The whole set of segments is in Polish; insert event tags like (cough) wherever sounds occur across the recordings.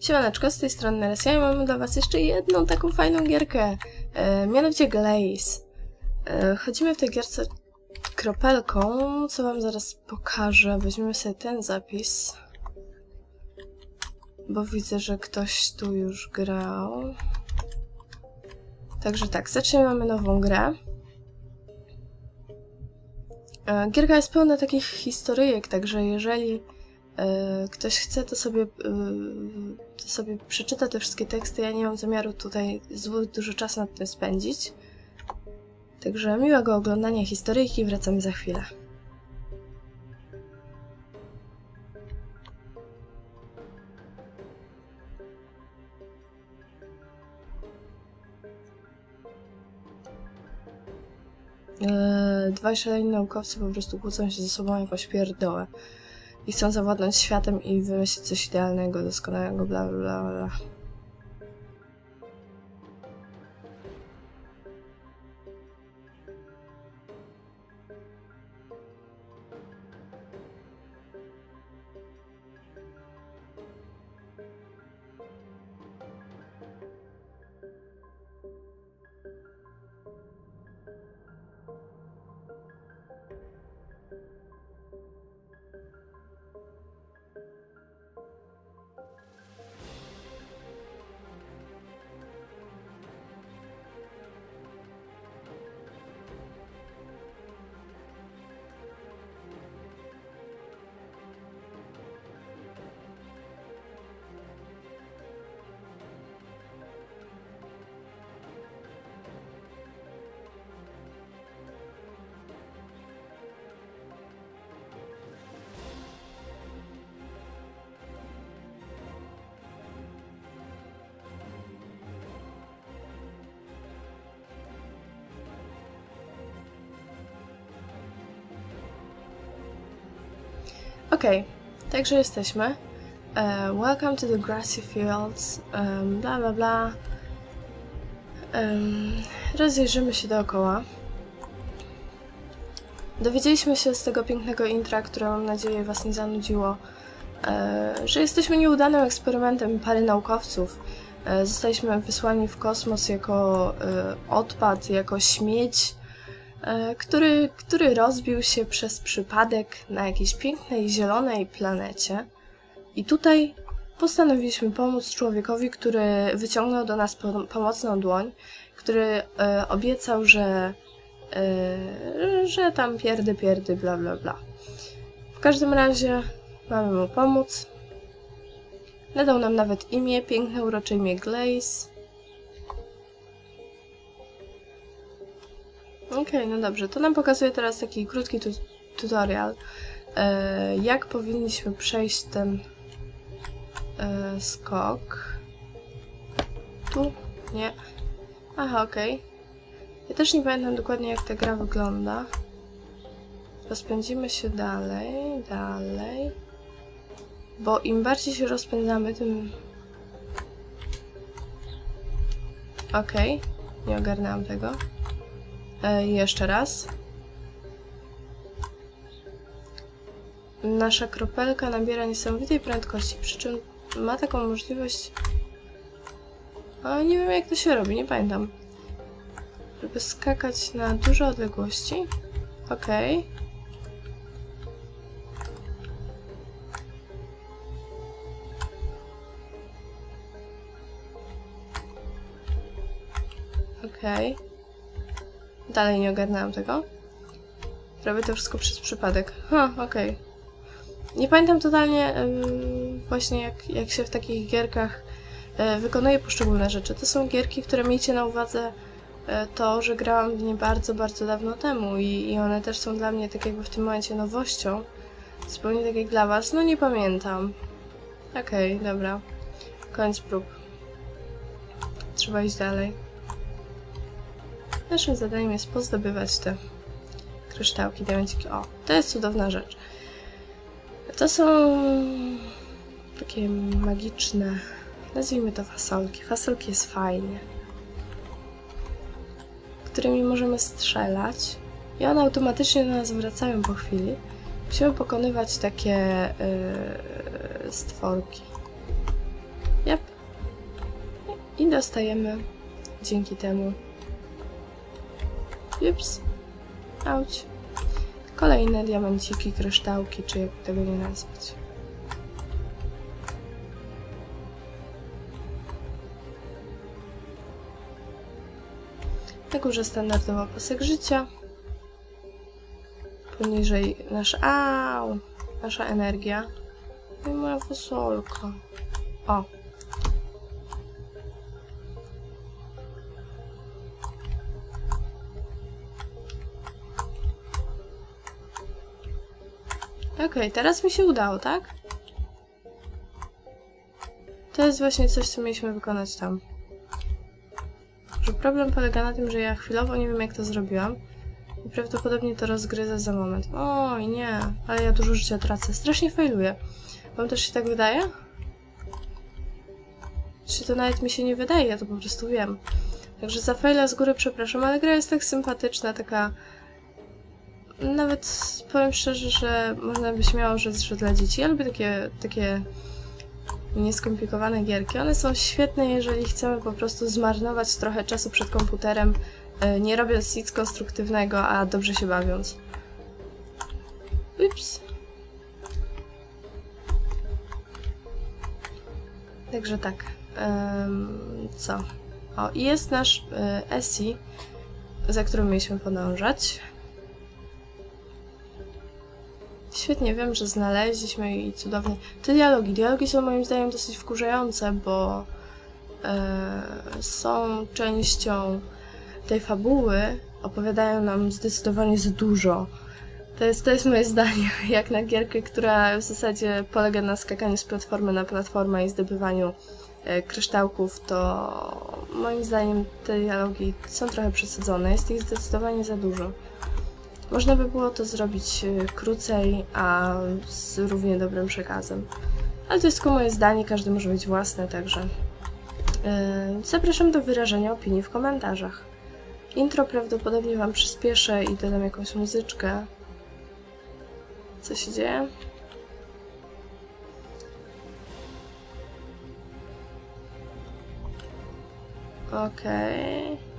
Siemaneczko, z tej strony Neresia i mamy dla was jeszcze jedną taką fajną gierkę, e, mianowicie Glaze. E, chodzimy w tej gierce kropelką, co wam zaraz pokażę. Weźmiemy sobie ten zapis, bo widzę, że ktoś tu już grał. Także tak, zaczniemy, mamy nową grę. E, Gierka jest pełna takich historyjek, także jeżeli ktoś chce, to sobie, e, to sobie przeczyta te wszystkie teksty. Ja nie mam zamiaru tutaj zbyt dużo czasu nad tym spędzić. Także miłego oglądania historyjki wracamy za chwilę. Eee, dwaj szaleni naukowcy po prostu kłócą się ze sobą jakoś pierdołę. I chcą zawładnąć światem i wymyślić coś idealnego, doskonałego, bla bla bla Okej, także jesteśmy. E, welcome to the grassy fields. em, bla bla bla. Um, rozejrzymy się dookoła. Dowiedzieliśmy się z tego pięknego intra, które mam nadzieję Was nie zanudziło, że jesteśmy nieudanym eksperymentem pary naukowców. Zostaliśmy wysłani w kosmos jako odpad, jako śmieć, który, który rozbił się przez przypadek na jakiejś pięknej, zielonej planecie. I tutaj postanowiliśmy pomóc człowiekowi, który wyciągnął do nas pom- pomocną dłoń, który e, obiecał, że, e, że tam pierdy, pierdy, bla, bla, bla. W każdym razie mamy mu pomóc. Nadał nam nawet imię, piękne, urocze imię Glaze. Okej, no dobrze. To nam pokazuje teraz taki krótki tu tutorial, e, jak powinniśmy przejść ten e, skok. Tu? Nie. Aha, okej. Ja też nie pamiętam dokładnie, jak ta gra wygląda. Rozpędzimy się dalej, dalej. Bo im bardziej się rozpędzamy, tym... Okej, nie ogarnęłam tego. E, jeszcze raz. Nasza kropelka nabiera niesamowitej prędkości, przy czym ma taką możliwość. O, nie wiem jak to się robi, nie pamiętam. Żeby skakać na duże odległości. Okej. Okej. Dalej nie ogarnęłam tego. Robię to wszystko przez przypadek. Ha, okej. Nie pamiętam totalnie yy, właśnie jak, jak się w takich gierkach yy, wykonuje poszczególne rzeczy. To są gierki, które miejcie na uwadze yy, to, że grałam w nie bardzo, bardzo dawno temu i, i one też są dla mnie tak jakby w tym momencie nowością. Zupełnie tak jak dla was. No nie pamiętam. Okej, dobra. Koniec prób. Trzeba iść dalej. Naszym zadaniem jest pozdobywać te kryształki, diamenciki. O, to jest cudowna rzecz. To są takie magiczne, nazwijmy to fasolki. Fasolki jest fajnie. Którymi możemy strzelać i one automatycznie do nas wracają po chwili. Musimy pokonywać takie yy, stworki. Yep. I dostajemy dzięki temu. Ups. Auć. Kolejne diamenciki, kryształki, czy jak tego nie nazwać. Na górze standardowo pasek życia. Poniżej nasz... Au! Nasza energia. I moja fasolka. O. Okej, teraz mi się udało, tak? To jest właśnie coś, co mieliśmy wykonać tam. Że problem polega na tym, że ja chwilowo nie wiem, jak to zrobiłam. I prawdopodobnie to rozgryzę za moment. Oj, nie, ale ja dużo życia tracę. Strasznie failuję. Wam też się tak wydaje? Czy to nawet mi się nie wydaje, ja to po prostu wiem. Także za faila z góry przepraszam, ale gra jest tak sympatyczna, taka... Nawet powiem szczerze, że można by śmiało rzec, że dla dzieci. Ja lubię takie, takie nieskomplikowane gierki. One są świetne, jeżeli chcemy po prostu zmarnować trochę czasu przed komputerem, e, nie robiąc nic konstruktywnego, a dobrze się bawiąc. Ups. Także tak. Em, co? O, i jest nasz y, Essie, za którym mieliśmy podążać. Świetnie wiem, że znaleźliśmy i cudownie. Te dialogi. Dialogi są moim zdaniem dosyć wkurzające, bo e, są częścią tej fabuły, opowiadają nam zdecydowanie za dużo. To jest, to jest moje zdanie, (laughs) jak na gierkę, która w zasadzie polega na skakaniu z platformy na platformę i zdobywaniu e, kryształków, to moim zdaniem te dialogi są trochę przesadzone. Jest ich zdecydowanie za dużo. Można by było to zrobić e, krócej, a z równie dobrym przekazem. Ale to jest tylko moje zdanie, każdy może mieć własne, także e, zapraszam do wyrażenia opinii w komentarzach. Intro prawdopodobnie Wam przyspieszę i dodam jakąś muzyczkę. Co się dzieje? Okej.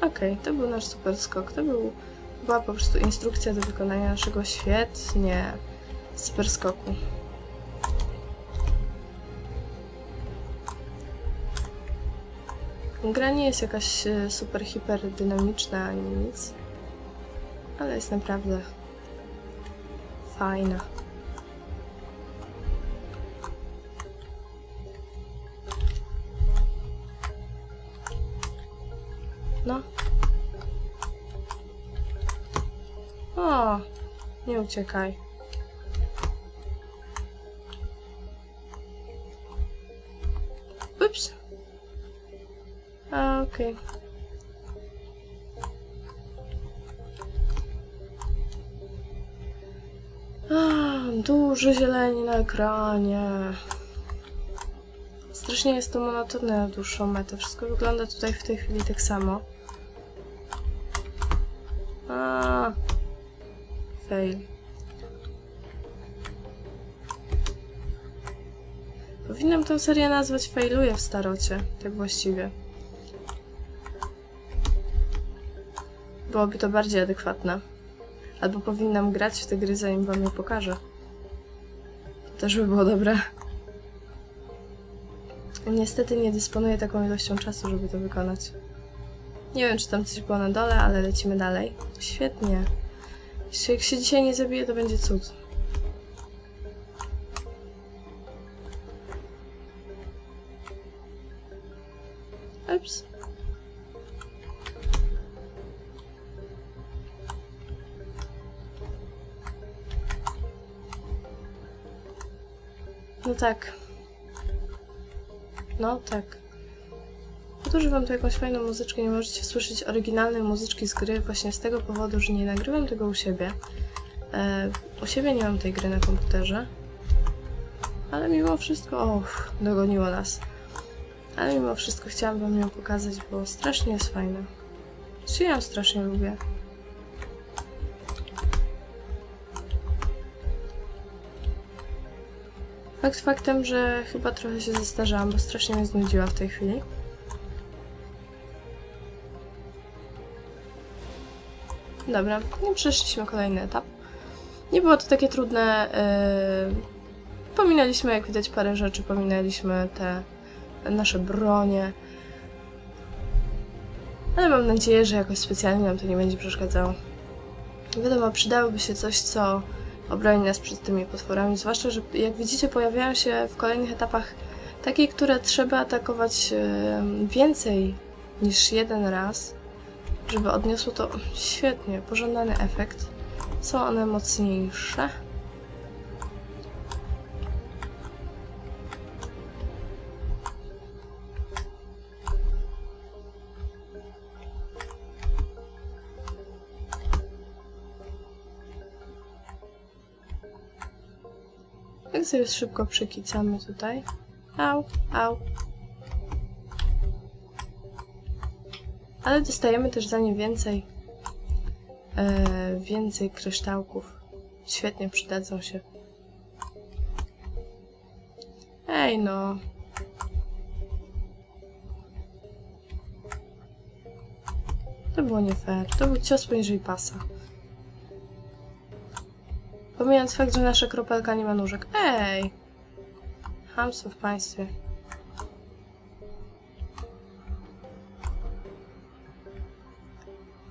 Okej, to był nasz super skok. To był, była po prostu instrukcja do wykonania naszego świetnie super skoku. Gra nie jest jakaś e, super hiper dynamiczna ani nic, ale jest naprawdę fajna. Uciekaj. Ups. A, Okej. A, Dużo zieleni na ekranie. Strasznie jest to monotonne na dłuższą metę. Wszystko wygląda tutaj w tej chwili tak samo. A, fail. Tę serię nazwać Failuje w starocie, tak właściwie. Byłoby to bardziej adekwatne. Albo powinnam grać w te gry, zanim wam je pokażę. To też by było dobre. Niestety nie dysponuję taką ilością czasu, żeby to wykonać. Nie wiem, czy tam coś było na dole, ale lecimy dalej. Świetnie. Jeśli jak się dzisiaj nie zabije, to będzie cud. Ups. No tak. No tak. Podłożę wam tu jakąś fajną muzyczkę, nie możecie słyszeć oryginalnej muzyczki z gry właśnie z tego powodu, że nie nagrywam tego u siebie. E, u siebie nie mam tej gry na komputerze. Ale mimo wszystko, och, dogoniło nas. Ale mimo wszystko chciałam wam ją pokazać, bo strasznie jest fajna. Czy ją strasznie lubię. Fakt faktem, że chyba trochę się zestarzałam, bo strasznie mnie znudziła w tej chwili. Dobra, no przeszliśmy kolejny etap. Nie było to takie trudne. Yy... Pominęliśmy, jak widać, parę rzeczy. Pominęliśmy te nasze bronie. Ale mam nadzieję, że jakoś specjalnie nam to nie będzie przeszkadzało. Wiadomo, przydałoby się coś, co obroni nas przed tymi potworami. Zwłaszcza, że jak widzicie, pojawiają się w kolejnych etapach takie, które trzeba atakować więcej niż jeden raz, żeby odniosło to świetnie, pożądany efekt. Są one mocniejsze. Sobie szybko przekicamy tutaj. Au, au. Ale dostajemy też za nie więcej. E, więcej kryształków. Świetnie przydadzą się. Ej no. To było nie fair. To był cios poniżej pasa. Pomijając fakt, że nasza kropelka nie ma nóżek. Ej! Hamstwo w państwie.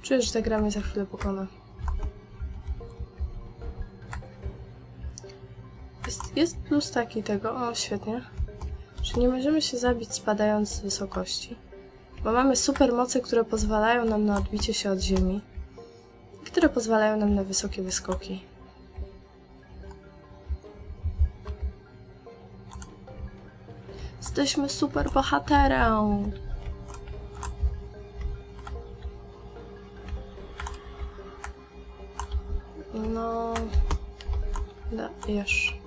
Czuję, że ta gra mnie za chwilę pokona. Jest, jest plus taki tego, o świetnie, że nie możemy się zabić spadając z wysokości. Bo mamy super moce, które pozwalają nam na odbicie się od ziemi. Które pozwalają nam na wysokie wyskoki. Jesteśmy super bohaterem. No. Dajesz.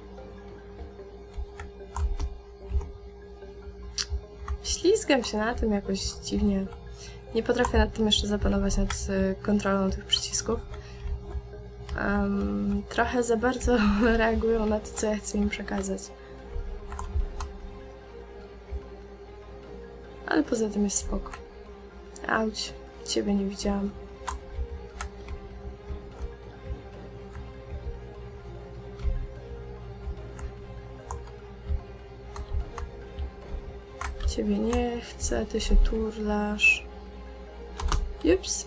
Ślizgam się na tym jakoś dziwnie. Nie potrafię nad tym jeszcze zapanować nad y, kontrolą tych przycisków. Em, trochę za bardzo (laughs) reagują na to, co ja chcę im przekazać. Ale poza tym jest spoko. Auć, ciebie nie widziałam. Ciebie nie chcę, ty się turlasz. Jups.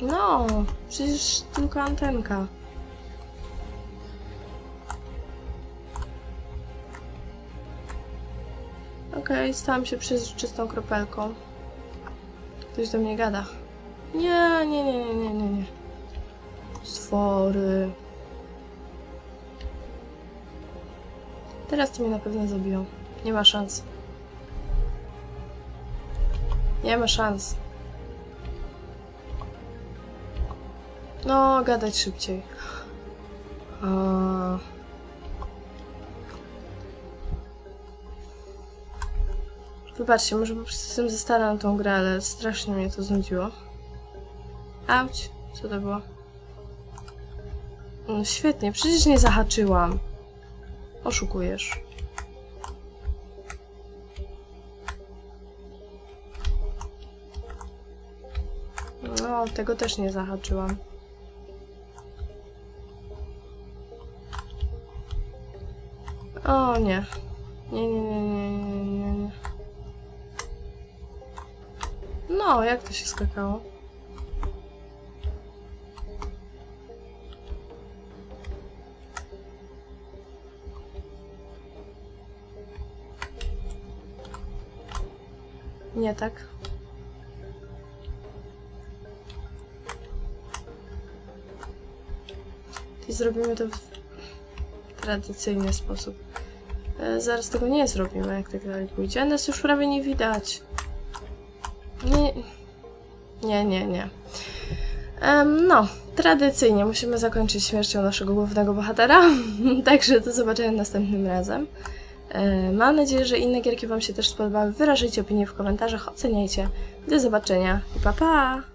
No, przecież tylko antenka. Okej, stałam się przezroczystą kropelką. Ktoś do mnie gada. Nie, nie, nie, nie, nie, nie, nie. Stwory. Teraz to mnie na pewno zabiją. Nie ma szans. Nie ma szans. No, gadać szybciej. A... Wybaczcie, może po prostu jestem za stara na tą grę, ale strasznie mnie to znudziło. Auć, co to było? No świetnie, przecież nie zahaczyłam. Oszukujesz. No, tego też nie zahaczyłam. O. Nie, nie, nie, nie, nie, nie, nie. No, jak to się skakało? Nie tak. I zrobimy to w tradycyjny sposób. E, zaraz tego nie zrobimy, jak tak dalej pójdzie. Nas już prawie nie widać. Nie, nie, nie. nie. Em, no, tradycyjnie musimy zakończyć śmiercią naszego głównego bohatera. (laughs) Także do zobaczenia następnym razem. E, Mam nadzieję, że inne gierki Wam się też spodobały. Wyrażajcie opinie w komentarzach, oceniajcie. Do zobaczenia i pa pa!